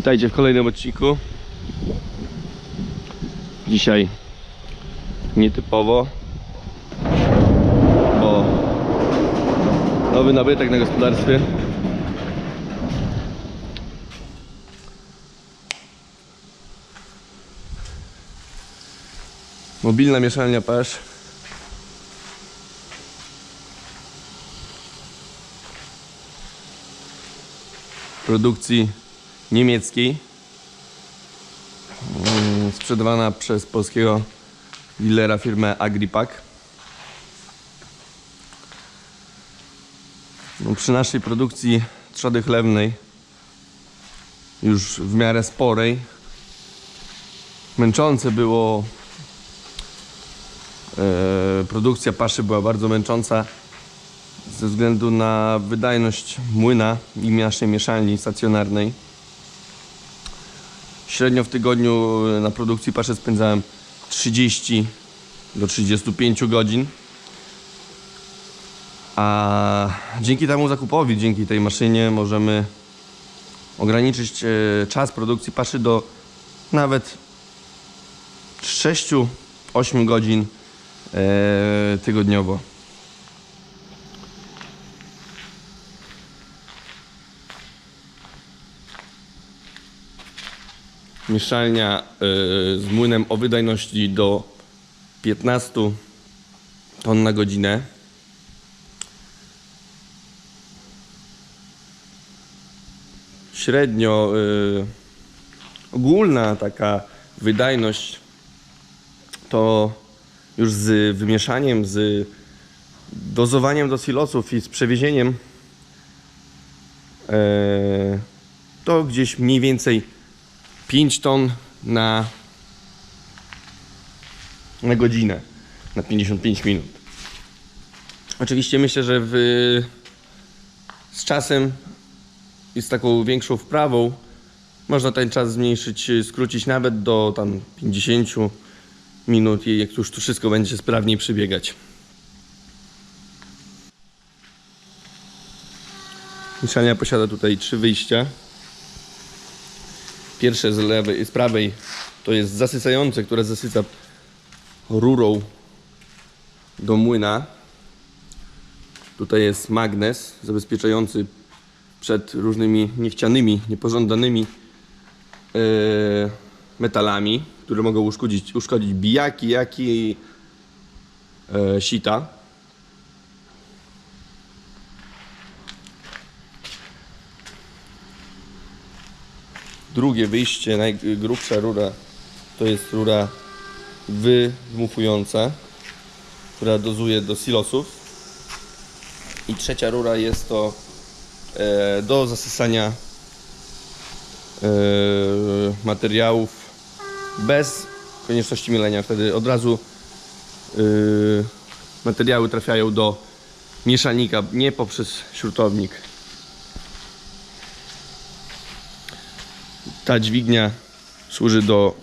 Witajcie w kolejnym odcinku. Dzisiaj nietypowo, bo nowy nabytek na gospodarstwie. Mobilna mieszalnia pesz. Produkcji niemieckiej. Mm, Sprzedawana przez polskiego dealera firmę Agripack. No, przy naszej produkcji trzody chlewnej, już w miarę sporej, męczące było. E, produkcja paszy była bardzo męcząca ze względu na wydajność młyna i naszej mieszalni stacjonarnej. Średnio w tygodniu na produkcji paszy spędzałem 30 do 35 godzin. A dzięki temu zakupowi, dzięki tej maszynie możemy ograniczyć e, czas produkcji paszy do nawet 6-8 godzin e, tygodniowo. Mieszalnia y, z młynem o wydajności do 15 ton na godzinę. Średnio y, ogólna taka wydajność to już z wymieszaniem, z dozowaniem do silosów i z przewiezieniem e, to gdzieś mniej więcej 5 ton na, na godzinę, na 55 minut. Oczywiście myślę, że w, z czasem i z taką większą wprawą można ten czas zmniejszyć, skrócić nawet do tam 50 minut i jak już to wszystko będzie sprawniej przebiegać. Mieszalnia posiada tutaj trzy wyjścia. Pierwsze z lewej, z prawej to jest zasysające, które zasysa rurą do młyna. Tutaj jest magnes zabezpieczający przed różnymi niechcianymi, niepożądanymi e, metalami, które mogą uszkodzić, uszkodzić bijaki, jak i e, sita. Drugie wyjście, najgrubsza rura, to jest rura wydmuchująca, która dozuje do silosów. I trzecia rura jest to e, do zasysania e, materiałów bez konieczności mielenia. Wtedy od razu e, materiały trafiają do mieszalnika, nie poprzez śrutownik. Ta dźwignia służy do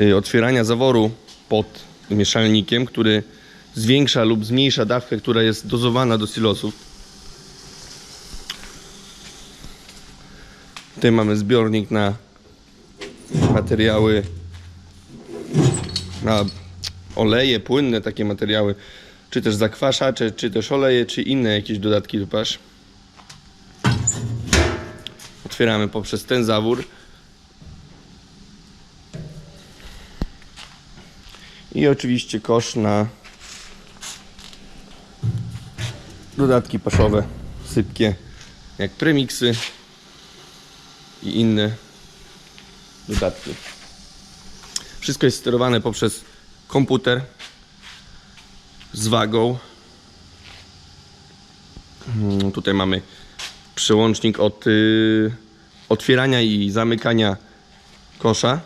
y, otwierania zaworu pod mieszalnikiem, który zwiększa lub zmniejsza dawkę, która jest dozowana do silosów. Tutaj mamy zbiornik na materiały, na oleje płynne, takie materiały, czy też zakwaszacze, czy też oleje, czy inne jakieś dodatki do pasz. Otwieramy poprzez ten zawór. I oczywiście kosz na dodatki paszowe, sypkie, jak premiksy i inne dodatki. Wszystko jest sterowane poprzez komputer z wagą. Mm, Tutaj mamy przełącznik od y, otwierania i zamykania kosza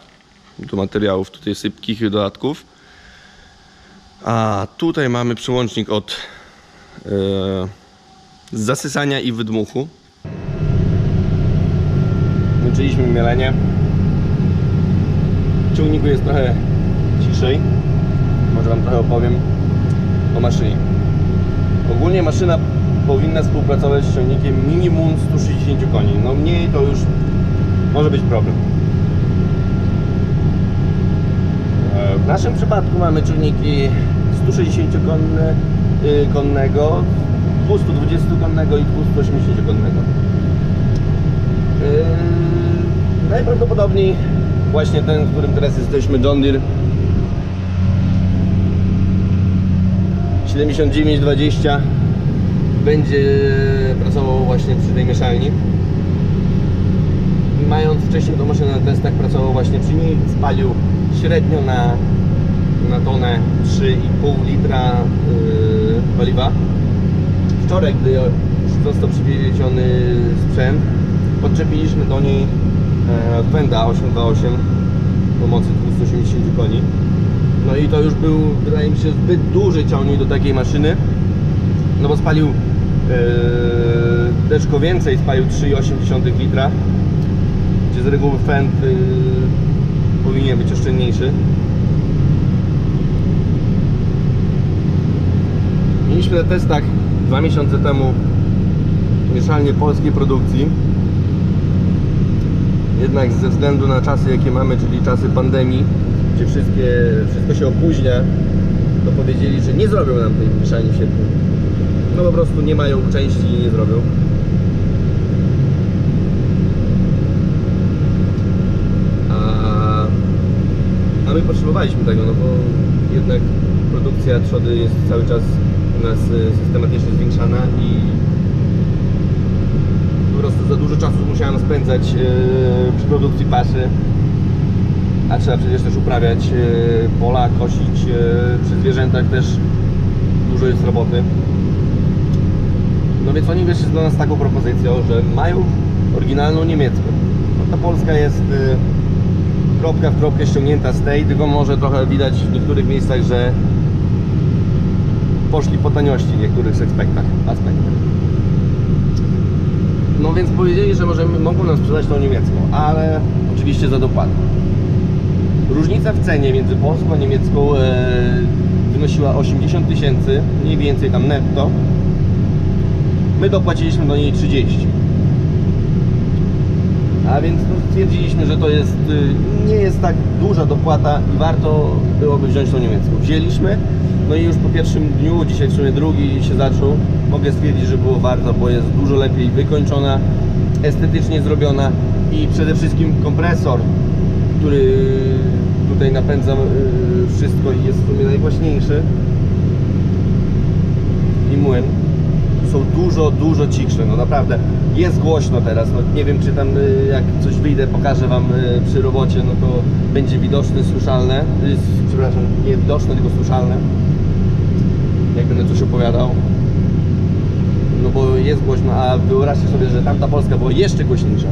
do materiałów tutaj sypkich i dodatków. A tutaj mamy przełącznik od e, zasysania i wydmuchu. Włączyliśmy mielenie. W ciągniku jest trochę ciszej. Może Wam trochę opowiem o maszynie. Ogólnie maszyna powinna współpracować z ciągnikiem minimum 160 koni. No mniej to już może być problem. E, W naszym przypadku mamy czujniki 160-konne, y, konnego, 220-konnego i 280-konnego. Yy, najprawdopodobniej właśnie ten, w którym teraz jesteśmy, John Deere 7920 będzie pracował właśnie przy tej mieszalni. Mając wcześniej tą maszynę na testach, pracował właśnie przy niej, spalił średnio na, na tonę 3,5 litra yy, paliwa. Wczoraj, gdy został przywieziony sprzęt, podczepiliśmy do niej e, Fenda 828 o mocy 280 koni. No i to już był, wydaje mi się, zbyt duży ciągnik do takiej maszyny. No bo spalił e, deszko więcej, spalił 3,8 litra. Gdzie z reguły Fend e, powinien być oszczędniejszy. Na testach dwa miesiące temu mieszalnie polskiej produkcji. Jednak ze względu na czasy jakie mamy, czyli czasy pandemii, gdzie wszystkie, wszystko się opóźnia, to powiedzieli, że nie zrobią nam tej mieszalni w sierpniu. No po prostu nie mają części i nie zrobią. A, a my potrzebowaliśmy tego, no bo jednak produkcja trzody jest cały czas u nas y, systematycznie zwiększana i po prostu za dużo czasu musiałem spędzać yy, przy produkcji paszy. A trzeba przecież też uprawiać yy, pola, kosić przy zwierzętach też dużo jest roboty. No więc oni wyszli do nas taką propozycją, że mają oryginalną niemiecką. No ta polska jest kropka w kropkę ściągnięta z tej, tylko może trochę widać w niektórych miejscach, że poszli po taniości w niektórych aspektach. No więc powiedzieli, że możemy, mogą nam sprzedać tą niemiecką, ale oczywiście za dopłatę. Różnica w cenie między polską a niemiecką e, wynosiła 80 tysięcy, mniej więcej tam netto. My dopłaciliśmy do niej 30. A więc no, stwierdziliśmy, że to jest, y, nie jest tak duża dopłata i warto byłoby wziąć tą niemiecką. Wzięliśmy, no i już po pierwszym dniu, dzisiaj w sumie drugi się zaczął, mogę stwierdzić, że było warto, bo jest dużo lepiej wykończona, estetycznie zrobiona i przede wszystkim kompresor, który tutaj napędza y, wszystko i jest w sumie najgłośniejszy. I młyn. Są dużo, dużo cichsze, no naprawdę. Jest głośno teraz, no nie wiem czy tam y, jak coś wyjdę, pokażę Wam y, przy robocie, no to będzie widoczne, słyszalne, przepraszam, nie widoczne, tylko słyszalne, jak będę coś opowiadał, no bo jest głośno, a wyobraźcie sobie, że tamta Polska była jeszcze głośniejsza.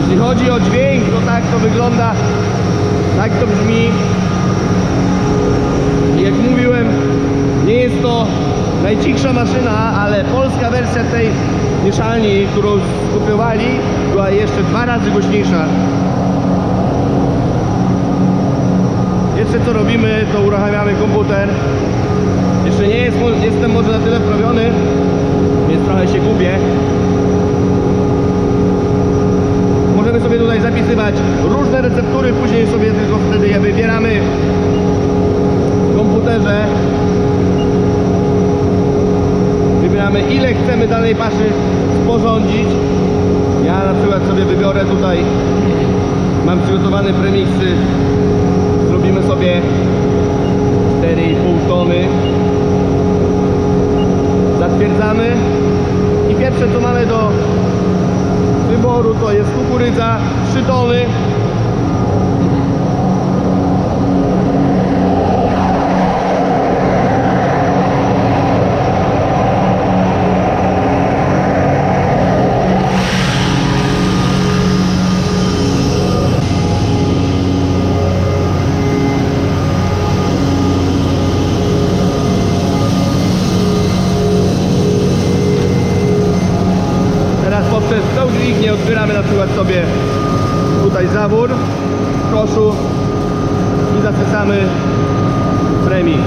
Jeśli chodzi o dźwięk, to tak to wygląda, tak to brzmi. Jak mówiłem, nie jest to najcichsza maszyna, ale polska wersja tej mieszalni, którą skupiowali, była jeszcze dwa razy głośniejsza. Jeszcze co robimy, to uruchamiamy komputer. Jeszcze nie jest, jestem może na tyle wprawiony, więc trochę się gubię. Możemy sobie tutaj zapisywać różne receptury, później sobie tylko wtedy je wybieramy w komputerze. Wybieramy ile chcemy danej paszy sporządzić. Ja na przykład sobie wybiorę tutaj, mam przygotowane premiksy. Zrobimy sobie 4,5 tony. Zatwierdzamy. I pierwsze co mamy do wyboru to jest kukurydza 3 tony. Tą dźwignię otwieramy na przykład sobie tutaj zawór w koszu i zasycamy premii.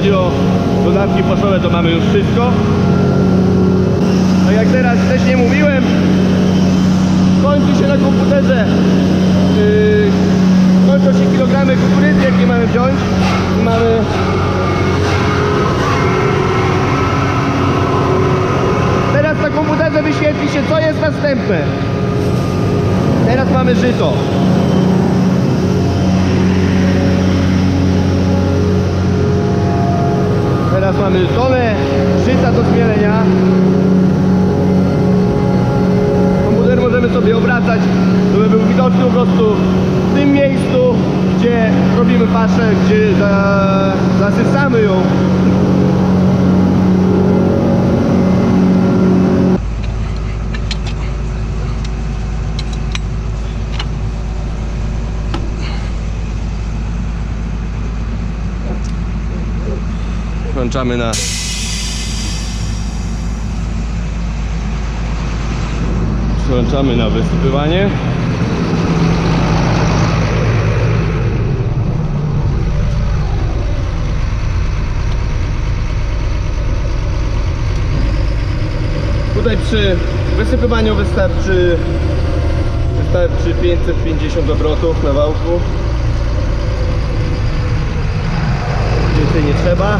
Chodzi o dodatki paszowe, to mamy już wszystko. No jak teraz wcześniej mówiłem, kończy się na komputerze. Yy, kończą się kilogramy kukurydzy, jakie mamy wziąć. Mamy Teraz na komputerze wyświetli się, co jest następne. Teraz mamy żyto. Teraz mamy tonę żyta do zmielenia. Komputer możemy sobie obracać, żeby był widoczny po prostu w tym miejscu, gdzie robimy paszę, gdzie za, zasysamy ją. Włączamy na Włączamy na wysypywanie. Tutaj przy wysypywaniu wystarczy wystarczy 550 obrotów na wałku. Więcej nie trzeba.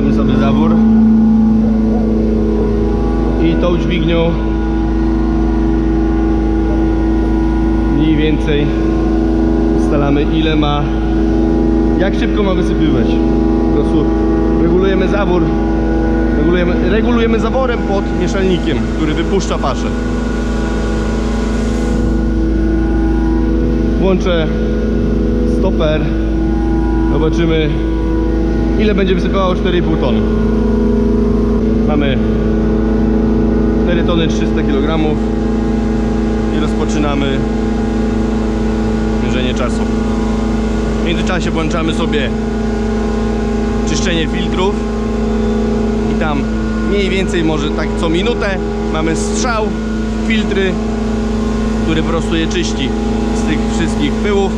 Otwieramy sobie zawór. I tą dźwignią. Mniej więcej ustalamy ile ma. Jak szybko ma wysypywać? Po prostu regulujemy zawór. Regulujemy, regulujemy zaworem pod mieszalnikiem który wypuszcza paszę. Włączę stoper. Zobaczymy ile będzie wysypało 4,5 tony. Mamy 4 tony 300 kg i rozpoczynamy mierzenie czasu. W międzyczasie włączamy sobie czyszczenie filtrów i tam mniej więcej może tak co minutę mamy strzał filtry, który po prostu je czyści z tych wszystkich pyłów,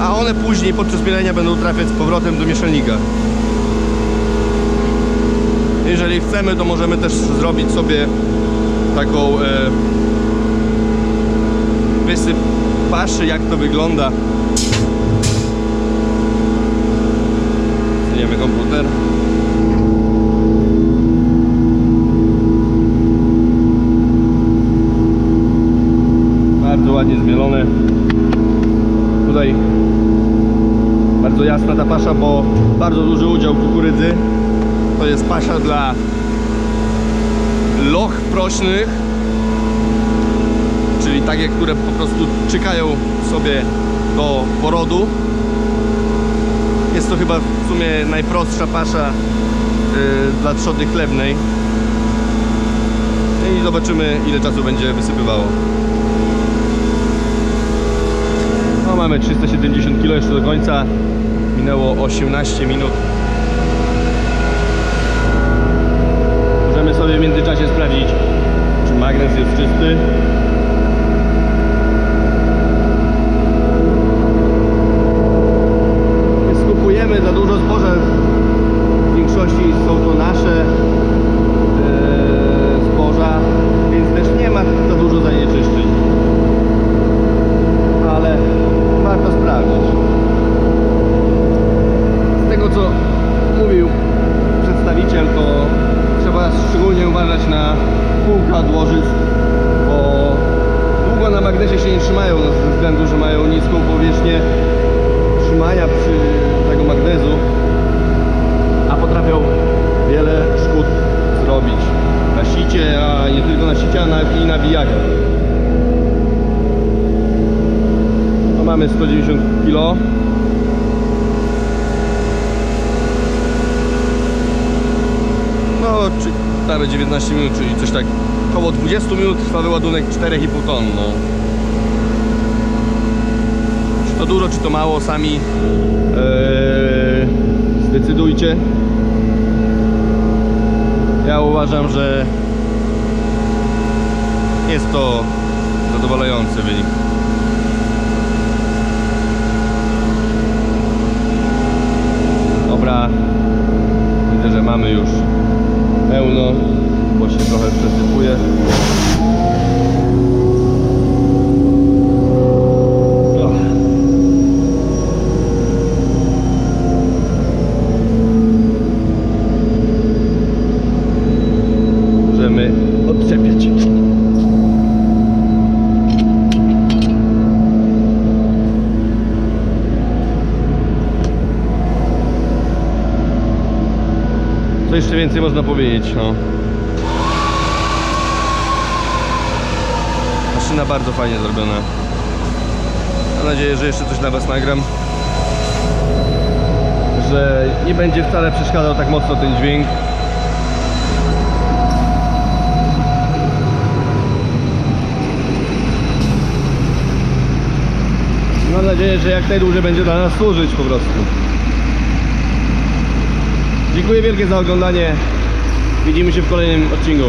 a one później podczas mielenia będą trafiać z powrotem do mieszalnika. Jeżeli chcemy, to możemy też zrobić sobie taką e, wysyp paszy, jak to wygląda. Zmieniamy komputer. Bardzo ładnie zmielone. Tutaj bardzo jasna ta pasza, bo bardzo duży udział kukurydzy to jest pasza dla loch prośnych, czyli takie, które po prostu czykają sobie do porodu. Jest to chyba w sumie najprostsza pasza yy, dla trzody chlewnej. I zobaczymy ile czasu będzie wysypywało. No, mamy 370 kg jeszcze do końca. Minęło 18 minut. Możemy sobie w międzyczasie sprawdzić, czy magnes jest czysty. Nie skupujemy za dużo zboża. W większości są to nasze e, zboża, więc też nie ma za dużo zanieczyszczeń. Ale warto sprawdzić. Z tego co mówił przedstawiciel, to trzeba szczególnie uważać na kółka od łożysk, bo długo na magnesie się nie trzymają ze względu, że mają niską powierzchnię trzymania przy tego magnezu, a potrafią wiele szkód zrobić na sicie, a nie tylko na sicie, a na, i na bijakach. No mamy 190 kg. No, czy prawie 19 minut, czyli coś tak około 20 minut trwa wyładunek 4,5 ton. No. Czy to dużo, czy to mało, sami eee, zdecydujcie. Ja uważam, że jest to zadowalający wynik. Dobra, widzę, że mamy już pełno, bo się trochę przesypuje. Och. Możemy odczepiać. Co jeszcze więcej można powiedzieć, no. Maszyna bardzo fajnie zrobiona. Mam nadzieję, że jeszcze coś dla Was nagram. Że nie będzie wcale przeszkadzał tak mocno ten dźwięk. Mam nadzieję, że jak najdłużej będzie dla nas służyć po prostu. Dziękuję wielkie za oglądanie. Widzimy się w kolejnym odcinku.